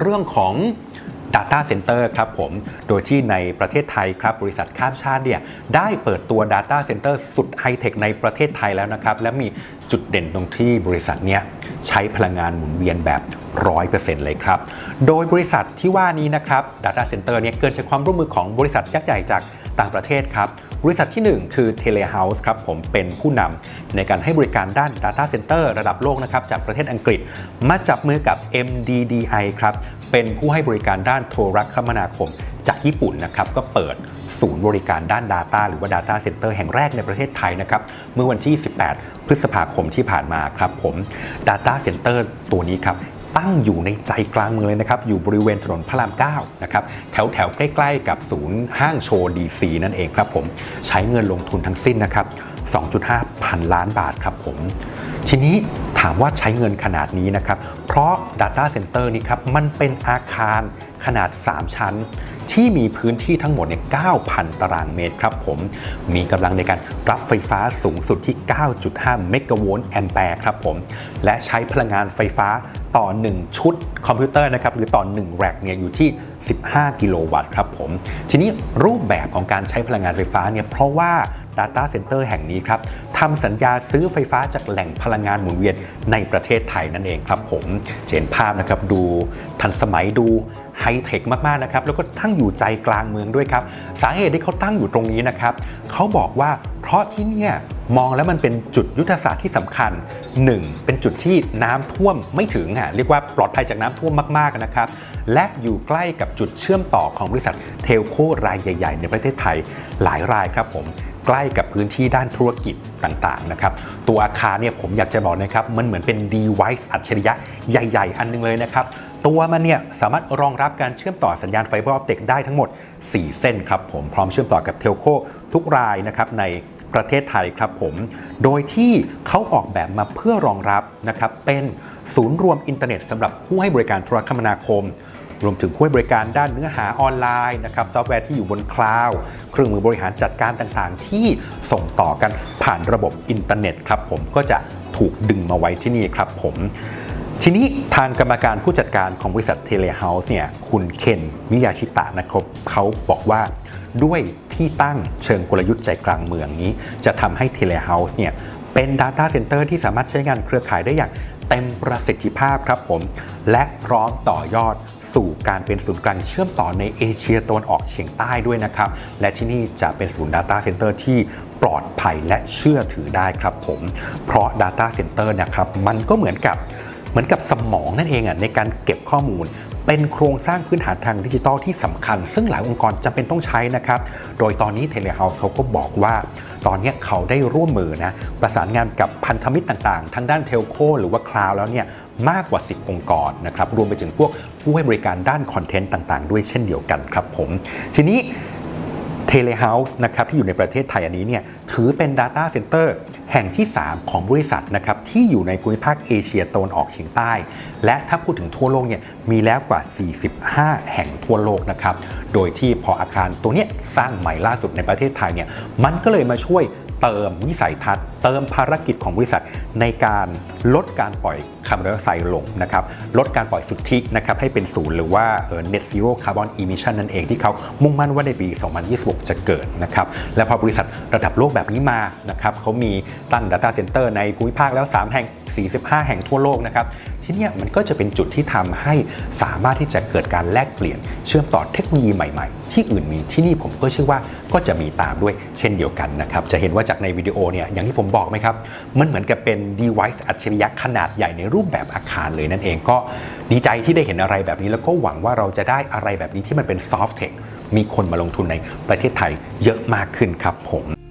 เรื่องของ Data Center ครับผม โดยที่ในประเทศไทยครับบริษัทข้ามชาติเนี่ยได้เปิดตัว Data Center สุดไฮเทคในประเทศไทยแล้วนะครับ และมีจุดเด่นตรงที่บริษัทเนี่ยใช้พลังงานหมุนเวียนแบบ 100%เลยครับ โดยบริษัทที่ว่านี้นะครับ Data Center เนี่ยเกิดจากความร่วมมือของบริษัทยักษ์ใหญ่จากต่างประเทศครับ บริษัทที่ 1 คือ Telehouse ครับผมเป็นผู้นำในการให้บริการด้าน Data Center ระดับโลกนะครับจากประเทศอังกฤษ มาจับมือกับ MDDI ครับเป็นผู้ให้บริการด้านโทรคมนาคม จากญี่ปุ่นนะครับก็เปิดศูนย์บริการด้าน Data หรือว่า Data Center แห่งแรกในประเทศไทยนะครับเมื่อวันที่ 18 พฤษภาคมที่ผ่านมาครับผม Data Center ตัวนี้ครับ ตั้งอยู่ในใจกลางเมืองเลยนะครับ อยู่บริเวณถนนพระราม9นะครับแถวแถวๆใกล้ ๆ กับศูนย์ห้างโชว์ DC นั่นเองครับผมใช้เงินลงทุนทั้งสิ้นนะครับ 2.5 พันล้านบาทครับผมทีนี้ถามว่าใช้เงินขนาดนี้นะครับ เพราะ Data Center นี้ครับ มันเป็นอาคารขนาด 3 ชั้น ที่มีพื้นที่ทั้งหมดเนี่ย9,000 ตารางเมตรครับผม มีกำลังในการรับไฟฟ้าสูงสุดที่ 9.5 เมกะโวลต์แอมแปร์ครับผม และใช้พลังงานไฟฟ้า ต่อ 1 ชุดคอมพิวเตอร์นะครับหรือต่อ 1 แร็กเนี่ยอยู่ที่ 15 กิโลวัตต์ครับผมทีนี้รูปแบบของการใช้พลังงานไฟฟ้าเนี่ยเพราะว่า Data Center แห่งนี้ครับทำสัญญาซื้อไฟฟ้าจากแหล่งพลังงานหมุนเวียนในประเทศไทยนั่นเองครับผมเห็นภาพนะครับดูทันสมัยดูไฮเทคมาก ๆ นะครับ แล้วก็ตั้งอยู่ใจกลางเมืองด้วยครับ สาเหตุที่เขาตั้งอยู่ตรงนี้นะครับ เขาบอกว่าเพราะที่เนี่ย มองแล้วมันเป็นจุดยุทธศาสตร์ที่สำคัญ 1. เป็นจุดที่น้ำท่วมไม่ถึงอะเรียกว่าปลอดภัยจากน้ำท่วมมากๆนะครับ และอยู่ใกล้กับจุดเชื่อมต่อของบริษัทเทลโครายใหญ่ ๆ ในประเทศไทยหลายรายครับผมใกล้กับพื้นที่ด้านธุรกิจต่างๆนะครับ ตัวอาคารเนี่ยผมอยากจะบอกนะครับ มันเหมือนเป็น device อัจฉริยะใหญ่ ๆ อันนึงเลยนะครับ ตัวมันเนี่ยสามารถรองรับการเชื่อมต่อสัญญาณไฟเบอร์ออปติกได้ทั้งหมด 4 เส้นครับผมพร้อมเชื่อมต่อกับเทลโคทุกรายนะครับใน ประเทศไทยครับผม โดยที่เขาออกแบบมาเพื่อรองรับนะครับเป็นศูนย์รวมอินเทอร์เน็ตสำหรับผู้ให้บริการโทรคมนาคม รวมถึงผู้ให้บริการด้านเนื้อหาออนไลน์นะครับซอฟต์แวร์ที่อยู่บนคลาวด์เครื่องมือบริหารจัดการต่างๆ ที่ส่งต่อกันผ่านระบบอินเทอร์เน็ตครับผมก็จะถูกดึงมาไว้ที่นี่ครับผมทีนี้ทางกรรมการผู้จัดการของบริษัทเทเลเฮาส์เนี่ยคุณเคนมิยาชิตะนะครับเขาบอกว่า ด้วยที่ตั้งเชิงกลยุทธ์ใจกลางเมืองนี้ จะทำให้เทเลเฮาส์เนี่ยเป็น Data Center ที่สามารถใช้งานเครือข่ายได้อย่างเต็มประสิทธิภาพครับผม และพร้อมต่อยอดสู่การเป็นศูนย์กลางเชื่อมต่อในเอเชียตะวันออกเฉียงใต้ด้วยนะครับ และที่นี่จะเป็นศูนย์ Data Center ที่ปลอดภัยและเชื่อถือได้ครับผม เพราะ Data Center นะครับมันก็เหมือนกับเหมือนกับสมองนั่นเองอะในการเก็บข้อมูล เป็นโครงสร้างพื้นฐานทางดิจิทัลที่สำคัญ ซึ่งหลายองค์กรจำเป็นต้องใช้นะครับ โดยตอนนี้เทเลเฮาส์เขาก็บอกว่า ตอนนี้เขาได้ร่วมมือนะประสานงานกับพันธมิตรต่างๆทั้งด้านเทลโคหรือว่าคลาวแล้วเนี่ยมากกว่า 10 องค์กรนะครับรวมไปถึงพวกผู้ให้บริการด้านคอนเทนต์ต่างๆ ด้วยเช่นเดียวกันครับผม ทีนี้ เทเลเฮาส์นะครับที่อยู่ในประเทศไทยอันนี้เนี่ยถือเป็น Data Center แห่งที่ 3 ของบริษัทนะครับที่อยู่ในภูมิภาคเอเชียตะวันออกเฉียงใต้ และถ้าพูดถึงทั่วโลกเนี่ยมีแล้วกว่า 45 แห่งทั่วโลกนะครับโดยที่พออาคารตัวเนี้ยสร้างใหม่ล่าสุดในประเทศไทยเนี่ยมันก็เลยมาช่วย เติมวิสัยทัศน์ เติมภารกิจของบริษัทในการลดการปล่อยคาร์บอนไดออกไซด์ลงนะครับลดการปล่อยสุทธินะครับให้เป็นศูนย์หรือว่าเออ net zero carbon emission นั่นเองที่เขามุ่งมั่นว่าในปี 2026 จะเกิดนะครับและพอบริษัท ระดับโลกแบบนี้มานะครับเขามีตั้ง Data Center ในภูมิภาคแล้ว 3 แห่ง 45 แห่งทั่วโลกนะครับที่เนี่ยมันก็จะเป็นจุดที่ทำให้สามารถที่จะเกิดการแลกเปลี่ยน เชื่อมต่อเทคโนโลยีใหม่ๆ ที่อื่นมีที่นี่ผมก็เชื่อว่าก็จะมีตามด้วยเช่นเดียวกันนะครับจะเห็นว่าจากในวิดีโอเนี่ยอย่างที่ผมบอกไหมครับ มันเหมือนกับเป็น device อัจฉริยะขนาดใหญ่ในรูปแบบอาคารเลยนั่นเองก็ดีใจที่ได้เห็นอะไรแบบนี้ แล้วก็หวังว่าเราจะได้อะไรแบบนี้ที่มันเป็น soft tech มีคนมาลงทุนในประเทศไทยเยอะมากขึ้นครับผม